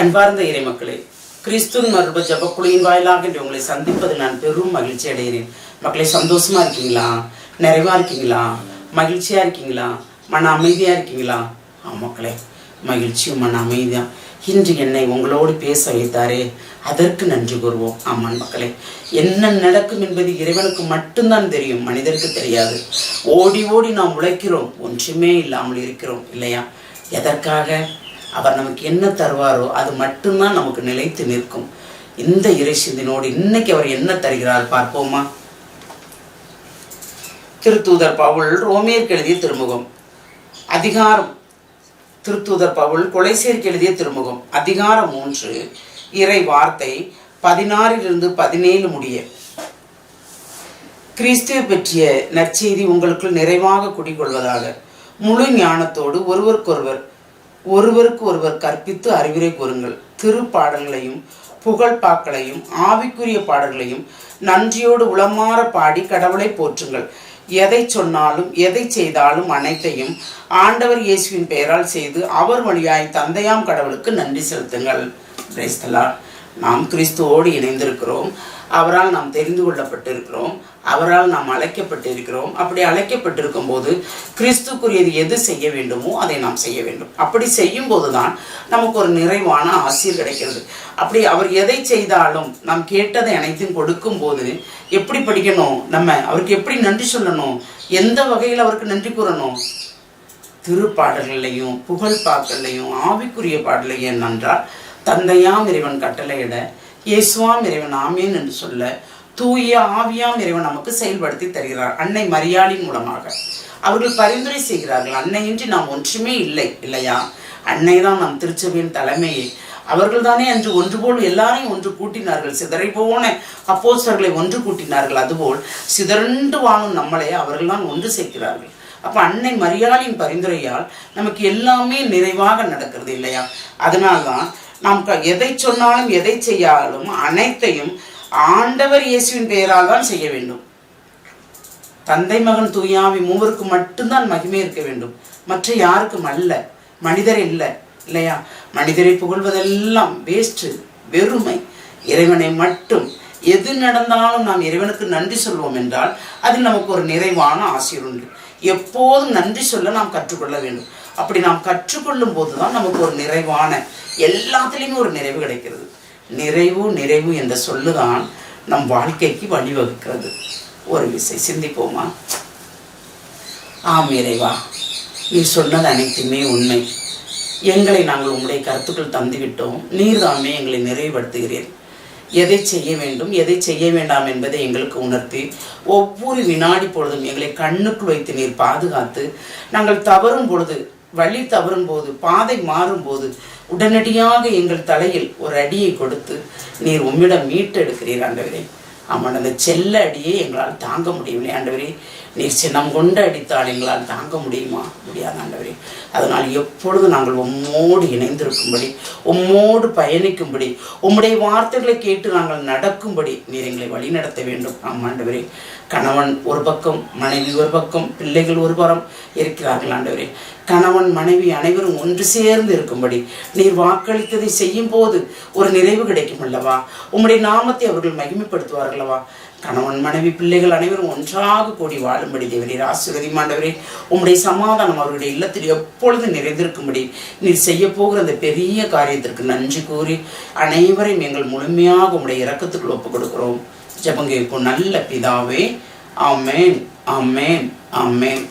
அன்பார்ந்த இறை மக்களே கிறிஸ்துவின் மறுப ஜபக்குழுவின் வாயிலாக என்று உங்களை சந்திப்பது நான் பெரும் மகிழ்ச்சி அடைகிறேன். மக்களே சந்தோஷமா இருக்கீங்களா? நிறைவா இருக்கீங்களா? மகிழ்ச்சியா இருக்கீங்களா? மன அமைதியா இருக்கீங்களா? ஆ மக்களே மகிழ்ச்சியும் மன அமைதியா இன்று என்னை உங்களோடு பேச வைத்தாரே அதற்கு நன்றி கூறுவோம். ஆமான் மக்களே என்ன நடக்கும் என்பது இறைவனுக்கு மட்டும்தான் தெரியும் மனிதருக்கு தெரியாது. ஓடி ஓடி நாம் உழைக்கிறோம் ஒன்றுமே இல்லாமல் இருக்கிறோம் இல்லையா? எதற்காக? அவர் நமக்கு என்ன தருவாரோ அது மட்டும்தான் நமக்கு நிலைத்து நிற்கும். இந்த இறைசிந்தினோடு இன்னைக்கு அவர் என்ன தருகிறார் பார்ப்போமா? திருத்தூதர் பவுல் ரோமேற்கு எழுதிய திருமுகம். அதிகாரம். திருத்தூதர் பவுல் கொலைசேர்க்கு எழுதிய திருமுகம். அதிகாரம் மூன்று. இறை வார்த்தை பதினாறிலிருந்து பதினேழு முடிய. கிறிஸ்துவை பற்றிய நற்செய்தி உங்களுக்குள் நிறைவாக குடிகொள்வதாக. முழு ஞானத்தோடு ஒருவருக்கொருவர் ஒருவருக்கு ஒருவர் கற்பித்து அறிவுரை கூறுங்கள். திருப்பாடல்களையும் புகழ்பாக்களையும் ஆவிக்குரிய பாடல்களையும் நன்றியோடு உளமாற பாடி கடவுளை போற்றுங்கள். எதை சொன்னாலும் எதை செய்தாலும் அனைத்தையும் ஆண்டவர் இயேசுவின் பெயரால் செய்து அவர் வழியாய் தந்தையாம் கடவுளுக்கு நன்றி செலுத்துங்கள். Praise நாம் கிறிஸ்துவோடு இணைந்திருக்கிறோம். அவரால் நாம் தெரிந்து கொள்ளப்பட்டிருக்கிறோம். அவரால் நாம் அழைக்கப்பட்டிருக்கிறோம். அப்படி அழைக்கப்பட்டிருக்கும் போது கிறிஸ்துக்குரியது எது செய்ய வேண்டுமோ அதை நாம் செய்ய வேண்டும். அப்படி செய்யும் போதுதான் நமக்கு ஒரு நிறைவான ஆசிர் கிடைக்கிறது. அப்படி அவர் எதை செய்தாலும் நாம் கேட்டதை அனைத்தையும் கொடுக்கும் போது எப்படி படிக்கணும்? நம்ம அவருக்கு எப்படி நன்றி சொல்லணும்? எந்த வகையில் அவருக்கு நன்றி கூறணும்? திருப்பாடல்களையும் புகழ் பாக்களையும் ஆவிக்குரிய பாடலையும் நன்றால் தந்தையாம் இறைவன் கட்டளையிட இயேசுவாம் இறைவன் ஆமேன் என்று சொல்ல தூய ஆவியாம் இறைவன் நமக்கு செயல்படுத்தி தருகிறார் அன்னை மரியாளின் மூலமாக. அவர்கள் பரிந்துரை செய்கிறார்கள் அன்னையின்றி நாம் ஒன்றுமே இல்லை இல்லையா? அன்னை தான் நம் திருச்சபையின் தலைமையை. அவர்கள் தானே அன்று ஒன்று போல் எல்லாரையும் ஒன்று கூட்டினார்கள். சிதறை போன அப்போஸ்தலர்களை ஒன்று கூட்டினார்கள். அதுபோல் சிதறண்டு வாழும் நம்மளை அவர்கள் தான் ஒன்று சேர்க்கிறார்கள். அப்ப அன்னை மரியாளின் பரிந்துரையால் நமக்கு எல்லாமே நிறைவாக நடக்கிறது இல்லையா? அதனால்தான் நாம் எதை சொன்னாலும் எதை செய்யாலும் அனைத்தையும் ஆண்டவர் இயேசுவின் பெயரால் தான் செய்ய வேண்டும். தந்தை மகன் தூயாவி மூவருக்கு மட்டும்தான் மகிமை இருக்க வேண்டும். மற்ற யாருக்கும் அல்ல. மனிதர் இல்லை. இல்லையா? மனிதரை புகழ்வதெல்லாம் வேஸ்ட் வெறுமை. இறைவனை மட்டும் எது நடந்தாலும் நாம் இறைவனுக்கு நன்றி சொல்வோம் என்றால் அதில் நமக்கு ஒரு நிறைவான ஆசிரியர் உண்டு. எப்போதும் நன்றி சொல்ல நாம் கற்றுக்கொள்ள வேண்டும். அப்படி நாம் கற்றுக்கொள்ளும் போது தான் நமக்கு ஒரு நிறைவான எல்லாத்துலேயுமே ஒரு நிறைவு கிடைக்கிறது. நிறைவு நிறைவு என்ற சொல்லுதான் நம் வாழ்க்கைக்கு வழிவகுக்கிறது. ஒரு விசை சிந்திப்போமா? ஆம் இறைவா நீ சொன்னது அனைத்துமே உண்மை. எங்களை நாங்கள் உங்களுடைய கருத்துக்கள் தந்துவிட்டோம். நீர்தாமே எங்களை நிறைவுபடுத்துகிறீர். எதை செய்ய வேண்டும் எதை செய்ய வேண்டாம் என்பதை எங்களுக்கு உணர்த்தி ஒவ்வொரு வினாடி பொழுதும் எங்களை கண்ணுக்குள் வைத்து நீர் பாதுகாத்து நாங்கள் தவறும் பொழுது வழி தவறும் போது பாதை மாறும் போது உடனடியாக எங்கள் தலையில் ஒரு அடியை கொடுத்து நீர் உம்மிடம் மீட்டெடுக்கிறீர் ஆண்டவரே. ஆமாம் அந்த செல்ல அடியை எங்களால் தாங்க முடியவில்லை. ஆண்டவரே நீர் சின்னம் கொண்டு அடித்தால் எங்களால் தாங்க முடியுமா? முடியாது ஆண்டவரே. அதனால் எப்பொழுது நாங்கள் உம்மோடு இணைந்திருக்கும்படி உம்மோடு பயணிக்கும்படி உம்முடைய வார்த்தைகளை கேட்டு நாங்கள் நடக்கும்படி நீர் எங்களை வழிநடத்த வேண்டும். ஆமாம் ஆண்டவரே. கணவன் ஒரு பக்கம் மனைவி ஒரு பக்கம் பிள்ளைகள் ஒரு புறம் இருக்கிறார்கள் ஆண்டவரே. கணவன் மனைவி அனைவரும் ஒன்று சேர்ந்து இருக்கும்படி நீர் வாக்களித்ததை செய்யும் போது ஒரு நிறைவு கிடைக்கும் அல்லவா உம்முடைய நாமத்தை அவர்கள் மகிமைப்படுத்துவார்கள். மகிமைப்படுத்துவார்களவா கணவன் மனைவி பிள்ளைகள் அனைவரும் ஒன்றாக கூடி வாழும்படி தேவரீர் ஆசீர்வதி மாண்டவரே உம்முடைய சமாதானம் அவருடைய இல்லத்தில் எப்பொழுது நிறைந்திருக்கும்படி நீர் செய்ய போகிற அந்த பெரிய காரியத்திற்கு நன்றி கூறி அனைவரையும் எங்கள் முழுமையாக உம்முடைய இறக்கத்துக்கு ஒப்புக் கொடுக்கிறோம் ஜெபங்க நல்ல பிதாவே ஆமேன் ஆமேன் ஆமேன்.